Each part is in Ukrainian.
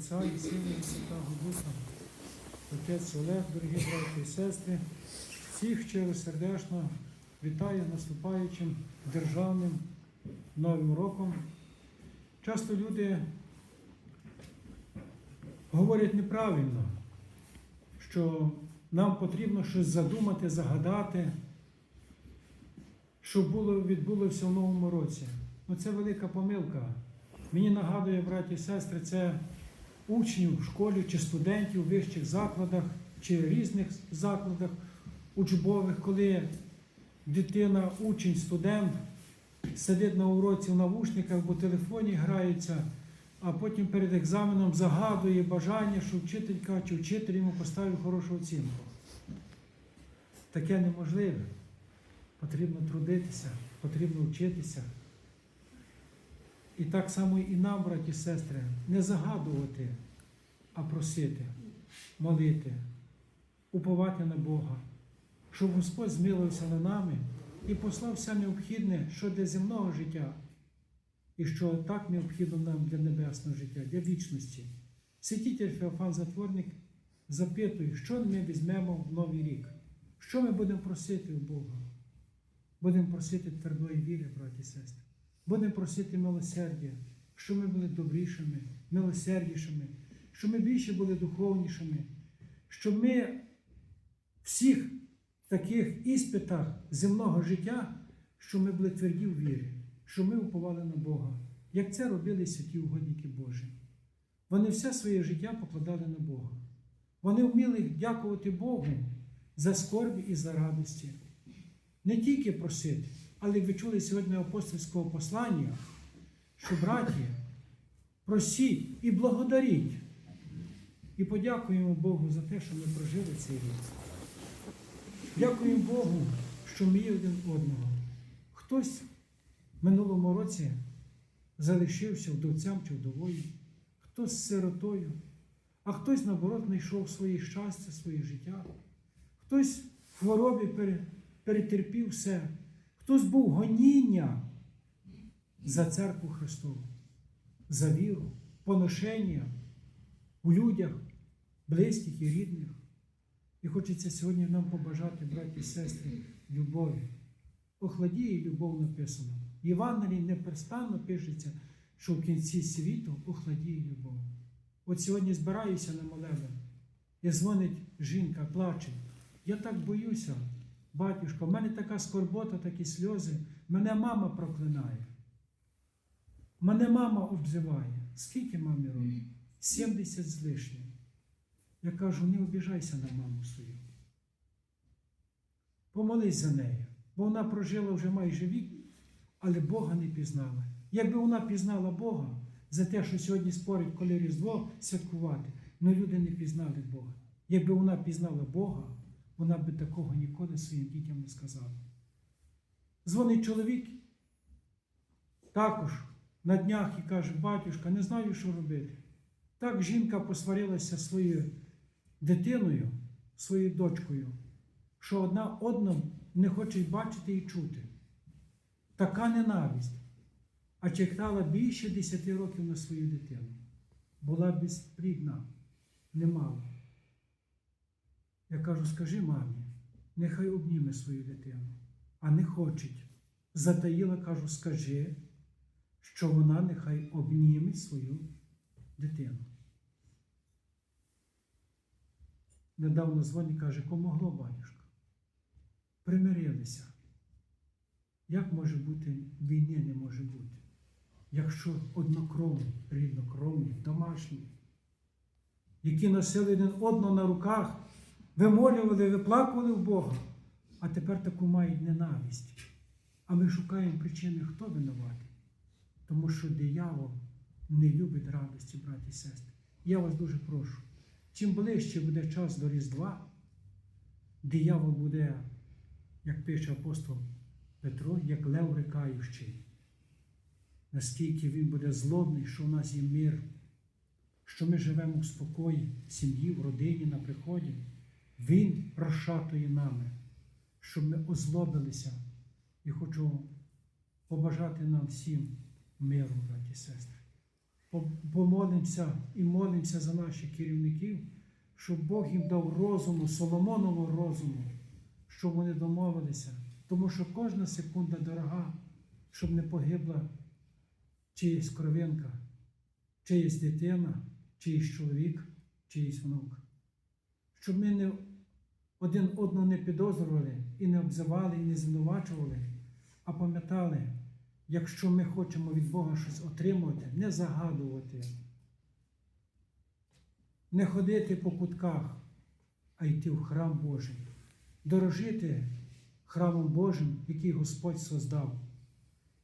Отця і Сина і Святого Духа. Отець Олег, дорогі браті і сестри, всіх щиро сердечно вітаю наступаючим державним Новим роком. Часто люди говорять неправильно, що нам потрібно щось задумати, загадати, щоб було, відбулося в новому році. Ну це велика помилка. Мені нагадує, браті і сестри, це учнів в школі чи студентів в вищих закладах чи різних закладах учбових, коли дитина, учень, студент сидить на уроці в навушниках, бо телефоні грається, а потім перед екзаменом загадує бажання, що вчителька чи вчитель йому поставив хорошу оцінку. Таке неможливе. Потрібно трудитися, потрібно вчитися. І так само і нам, браті сестри, не загадувати, а просити, молити, уповати на Бога, щоб Господь змилився над нами і послав все необхідне, що для земного життя, і що так необхідно нам для небесного життя, для вічності. Святитель Феофан Затворник запитує, що ми візьмемо в новий рік, що ми будемо просити у Бога. Будемо просити твердої віри, браті і сестри. Будемо просити милосердя, щоб ми були добрішими, милосердішими, щоб ми більше були духовнішими, щоб ми всіх таких іспитах земного життя, щоб ми були тверді в вірі, щоб ми уповали на Бога, як це робили святі угодники Божі. Вони все своє життя покладали на Бога. Вони вміли дякувати Богу за скорбі і за радості. Не тільки просити, але ви чули сьогодні апостольського послання, що браті, просіть і благодаріть. І подякуємо Богу за те, що ми прожили цей рік. Дякуємо Богу, що ми є один одного. Хтось в минулому році залишився вдовцям чи вдовою, хтось сиротою, а хтось, наоборот, знайшов своє щастя, своє життя, хтось в хворобі перетерпів все, хтось був гоніння за церкву Христову, за віру, поношення у людях, близьких і рідних. І хочеться сьогодні нам побажати, браті і сестри, любові. Охладіє любов написано. В Євангелії неперестанно пишеться, що в кінці світу охладіє любов. От сьогодні збираюся на молебен, і дзвонить жінка, плаче. Я так боюся, батюшко, в мене така скорбота, такі сльози. Мене мама проклинає. Мене мама обзиває. Скільки мамі років? 70 з лишнім. Я кажу, не обіжайся на маму свою. Помолись за нею, бо вона прожила вже майже вік, але Бога не пізнала. Якби вона пізнала Бога за те, що сьогодні спорить, коли Різдво святкувати, але люди не пізнали Бога. Якби вона пізнала Бога, вона би такого ніколи своїм дітям не сказала. Дзвонить чоловік також на днях і каже, батюшка, не знаю, що робити. Так жінка посварилася своєю дитиною, своєю дочкою, що одна одну не хоче бачити і чути. Така ненависть. А чекала більше 10 років на свою дитину. Була безплідна, не мала. Я кажу, скажи мамі, нехай обніме свою дитину, а не хочеть. Затаїла, кажу, скажи, що вона нехай обніме свою дитину. Недавно дзвонить каже, помогло батюшка. Примирилися. Як може бути війни не може бути? Якщо однокровні, ріднокровні, домашні, які носили один одного на руках, вимолювали, виплакували в Бога, а тепер таку мають ненависть. А ми шукаємо причини, хто винуватий. Тому що диявол не любить радості, браті і сестри. Я вас дуже прошу. Чим ближче буде час до Різдва, диявол буде, як пише апостол Петро, як лев рикаючий. Наскільки він буде злобний, що в нас є мир, що ми живемо в спокої, в сім'ї, в родині, на приході. Він розшатує нами, щоб ми озлобилися. І хочу побажати нам всім миру, браті сестри. помолимося і молимося за наших керівників, щоб Бог їм дав розуму, Соломонового розуму, щоб вони домовилися. Тому що кожна секунда дорога, щоб не погибла чиїсь кровинка, чиїсь дитина, чиїсь чоловік, чиїсь внук. Щоб ми не один одного не підозрювали і не обзивали, і не звинувачували, а пам'ятали, якщо ми хочемо від Бога щось отримувати, не загадувати, не ходити по кутках, а йти в храм Божий, дорожити храмом Божим, який Господь создав.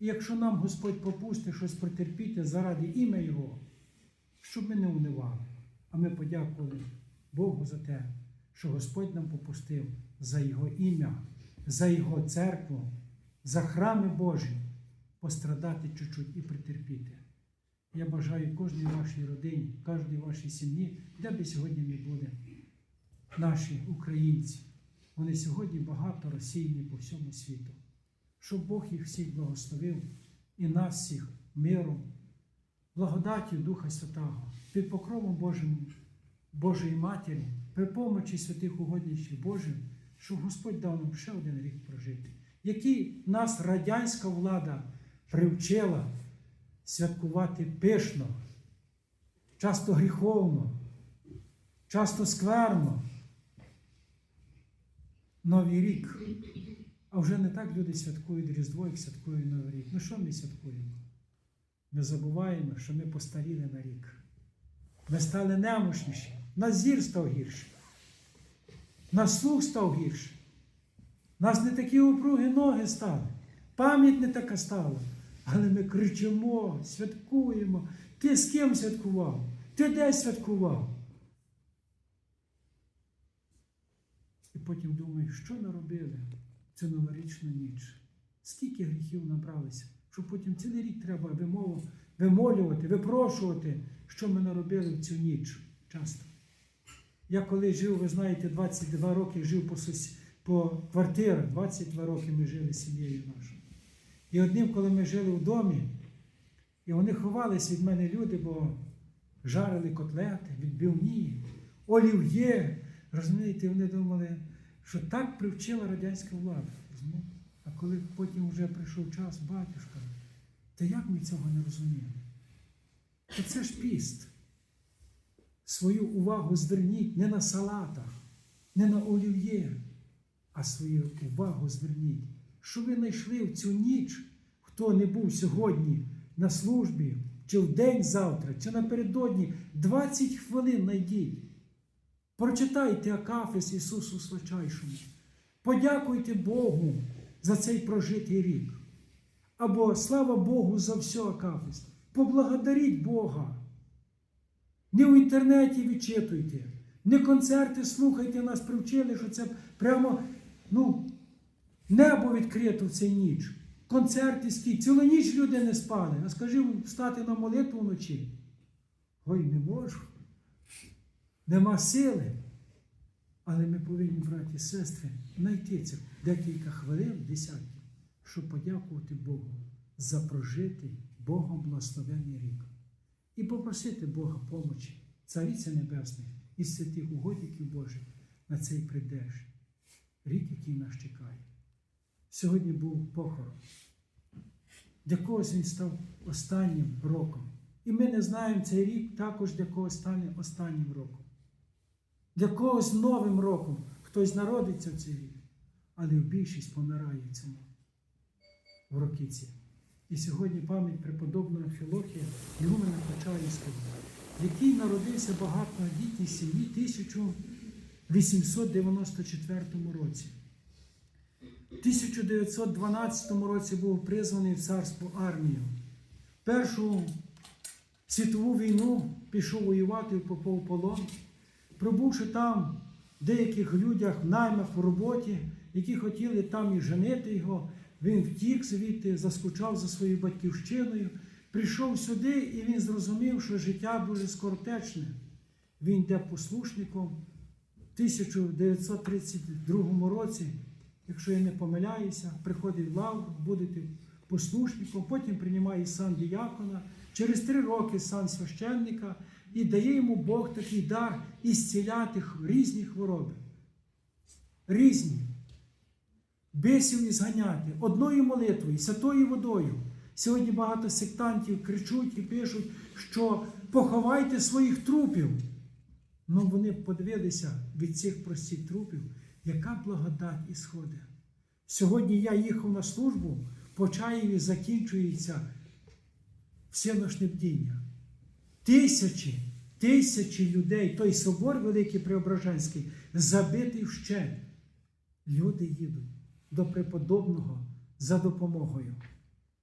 І якщо нам Господь попустить щось протерпіти заради ім'я Його, щоб ми не унивали, а ми подякували Богу за те, що Господь нам попустив за Його ім'я, за Його церкву, за храми Божі пострадати чуть-чуть і претерпіти. Я бажаю кожній вашій родині, кожній вашій сім'ї, де би сьогодні не були наші українці. Вони сьогодні багато розсіяні по всьому світу. Щоб Бог їх всіх благословив і нас всіх миром, благодаттю Духа Святого, під покровом Божим, Божої Матері, при помочі святих угодничів Божих, щоб Господь дав нам ще один рік прожити, який нас радянська влада привчила святкувати пишно, часто гріховно, часто скверно. Новий рік. А вже не так люди святкують Різдво, як святкують Новий рік. Ну що ми святкуємо? Ми забуваємо, що ми постаріли на рік. Ми стали немощніші. Нас зір став гірше. Нас слух став гірше. Нас не такі упругі ноги стали. Пам'ять не така стала. Але ми кричимо, святкуємо. Ти з ким святкував? Ти де святкував? І потім думаю, що наробили цю новорічну ніч? Скільки гріхів набралися, що потім цілий рік треба вимову, вимолювати, випрошувати, що ми наробили в цю ніч часто. Я коли жив, ви знаєте, 22 роки жив по, сус... по квартирах, 22 роки ми жили з сім'єю нашою. І одним, коли ми жили в домі, і вони ховалися від мене люди, бо жарили котлети, відбивні, олів'є. Розумієте, вони думали, що так привчила радянська влада. А коли потім вже прийшов час, батюшка, та як ми цього не розуміли? Та це ж піст. Свою увагу зверніть не на салатах, не на олів'є, а свою увагу зверніть, що ви знайшли в цю ніч, хто не був сьогодні на службі, чи в день завтра, чи напередодні, 20 хвилин знайдіть. Прочитайте Акафіс Ісусу Свячайшому. Подякуйте Богу за цей прожитий рік. Або слава Богу за все Акафіс. Поблагодаріть Бога. Не в інтернеті відчитуйте, не концерти слухайте, нас привчили, що це прямо ну, небо відкрито в цей ніч. Концерти скільки. Цілу ніч люди не спали. А скажи встати на молитву вночі. Ой, не можу. Нема сили. Але ми повинні, браті і сестри, знайти цих декілька хвилин, десятків, щоб подякувати Богу за прожитий Богом благословенний рік. І попросити Бога помочі, Цариця Небесних і святих угодників Божих на цей прийдеш. Рік, який нас чекає. Сьогодні був похорон. Для когось він став останнім роком. І ми не знаємо цей рік також для когось стане останнім роком. Для когось новим роком хтось народиться в цей рік, але в більшість помирає цьому в роки ці. І сьогодні пам'ять преподобного Філохія Ігумена Почаївського, який народився в багатодітній сім'ї 1894 році. В 1912 році був призваний в царську армію. Першу світову війну пішов воювати і попав полон. Пробувши там деяких людях в наймах в роботі, які хотіли там і женити його, він втік звідти, заскучав за своєю батьківщиною, прийшов сюди і він зрозумів, що життя дуже скоротечне. Він йде послушником в 1932 році, якщо я не помиляюся, приходить в лавру, будете послушником, потім приймає сан діякона, через три роки сан священника і дає йому Бог такий дар ісціляти різні хвороби. Різні. Бисів і зганяти одною молитвою, святою водою. Сьогодні багато сектантів кричуть і пишуть, що поховайте своїх трупів. Ну вони подивилися від цих простих трупів, яка благодать ісходить. Сьогодні я їхав на службу, по Чаєві закінчується всеношне бдіння. Тисячі, тисячі людей, той собор Великий Преображенський, забитий вщент. Люди їдуть до преподобного за допомогою,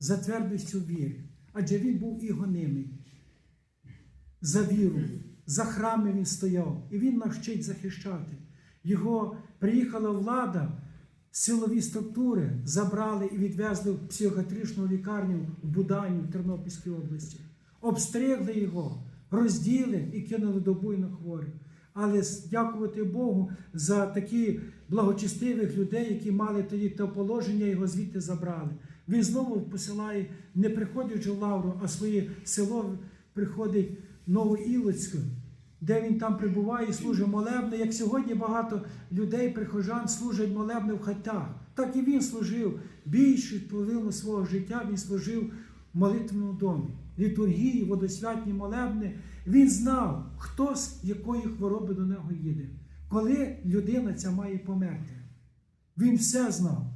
за твердістю віри. Адже він був і гонимий. За віру, за храми він стояв, і він навчить захищати. Його приїхала влада, силові структури забрали і відвезли в психіатричну лікарню в Будані, в Тернопільській області. Обстригли його, розділи і кинули до буйно хворих. Але дякувати Богу за такі благочестивих людей, які мали тоді те положення, його звідти забрали. Він знову посилає, не приходить вже в Лавру, а своє село приходить Новоілоцьке, де він там прибуває і служить молебне. Як сьогодні багато людей, прихожан, служать молебне в хатах. Так і він служив. Більшу половину свого життя він служив в молитвеному домі. Літургії, водосвятні молебни. Він знав, хто з якої хвороби до нього їде, коли людина ця має померти. Він все знав.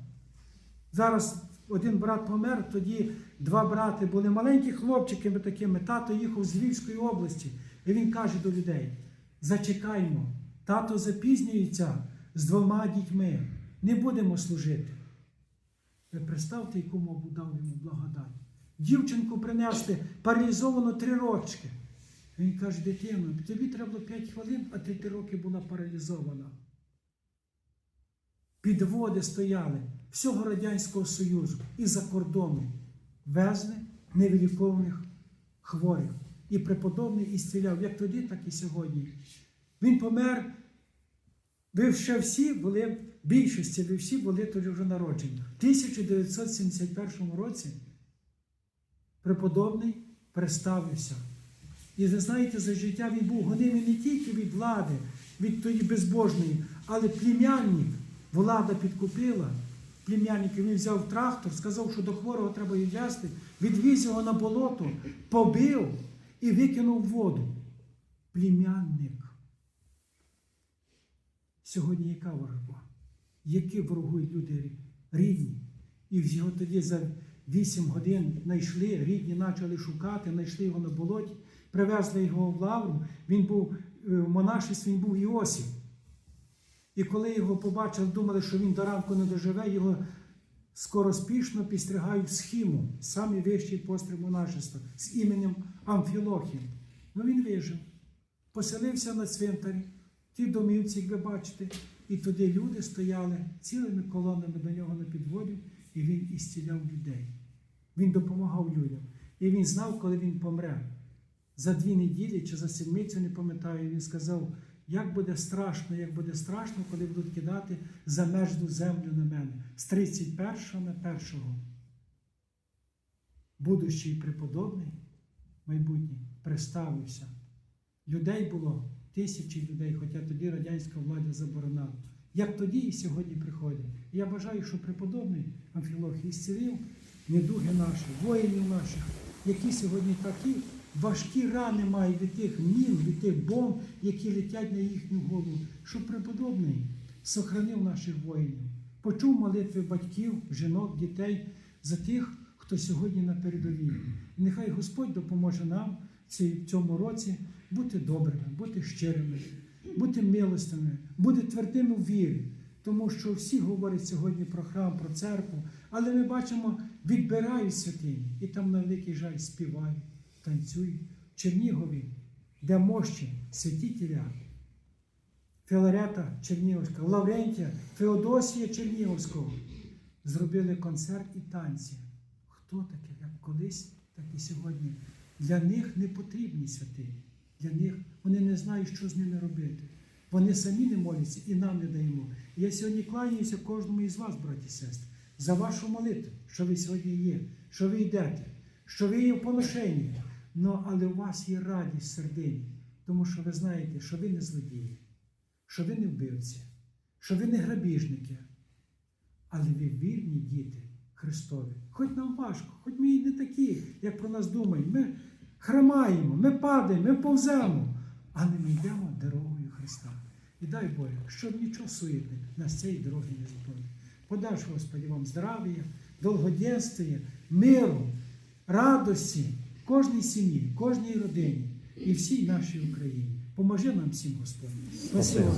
Зараз один брат помер, тоді два брати були маленькі хлопчиками такими. Тато їхав з Львівської області. І він каже до людей: зачекаймо, тато запізнюється з двома дітьми. Не будемо служити. Ви представте, Бог дав йому благодать. Дівчинку принесли паралізовану три рочки. Він каже, дитино, тобі треба було 5 хвилин, а ти три роки була паралізована. Підводи стояли всього Радянського Союзу і за кордону везли невилікованих хворих. І преподобний ісціляв як тоді, так і сьогодні. Він помер. Ви ще всі були, більшості ви всі були тоді вже народжені. В 1971 році преподобний представився. І ви знаєте, за життя він був гонимий не тільки від влади, від тої безбожної, але племянник влада підкупила. Племянник він взяв трактор, сказав, що до хворого треба її відвіз його на болото, побив і викинув воду. Племянник. Сьогодні яка ворога? Які ворогують люди рідні? І його тоді за 8 годин знайшли, рідні почали шукати, знайшли його на болоті, привезли його в лавру. Він був е, в він був Іосиф. І коли його побачили, думали, що він до ранку не доживе, його скороспішно підстригають в схіму, самий вищий постриг монашества, з іменем Амфілохім. Ну він вижив, поселився на цвинтарі, в тій домівці, як ви бачите, і туди люди стояли цілими колонами до нього на підводі, і він ісціляв людей. Він допомагав людям. І він знав, коли він помре. За дві неділі чи за седмицю, не пам'ятаю, він сказав, як буде страшно, як буде страшно, коли будуть кидати замерзлу землю на мене з 31 на 1. Будущий преподобний, майбутній, представився. Людей було тисячі людей, хоча тоді радянська влада заборонила. Як тоді і сьогодні приходять. Я бажаю, що преподобний Амфілохій зцілив недуги наші, воїнів наших, які сьогодні такі важкі рани мають від тих мін, від тих бомб, які летять на їхню голову, щоб преподобний сохранив наших воїнів, почув молитви батьків, жінок, дітей за тих, хто сьогодні на передовій. І нехай Господь допоможе нам в цьому році бути добрими, бути щирими, бути милостивими, бути твердими в вірі. Тому що всі говорять сьогодні про храм, про церкву, але ми бачимо, відбирають святині, і там на великий жаль співають, танцюють. В Чернігові, де мощі святителя Філарета Чернігівська, Лаврентія, Феодосія Чернігівського зробили концерт і танці. Хто таке, як колись, так і сьогодні. Для них не потрібні святині. Для них вони не знають, що з ними робити. Вони самі не моляться і нам не даємо. Я сьогодні кланяюся кожному із вас, браті і сестри, за вашу молитву, що ви сьогодні є, що ви йдете, що ви є в поношенні. Ну, але у вас є радість сердині, тому що ви знаєте, що ви не злодії, що ви не вбивці, що ви не грабіжники, але ви вірні діти Христові. Хоч нам важко, хоч ми і не такі, як про нас думають. Ми хромаємо, ми падаємо, ми повземо, але ми йдемо дорогою Христа. І дай Боже, щоб нічого суетне нас цієї дороги не зупинить. Подальше, Господи, вам здрав'я, довгоденствия, миру, радості, кожній сім'ї, кожній родині і всій нашій Україні. Поможи нам всім, Господь. Спасибо.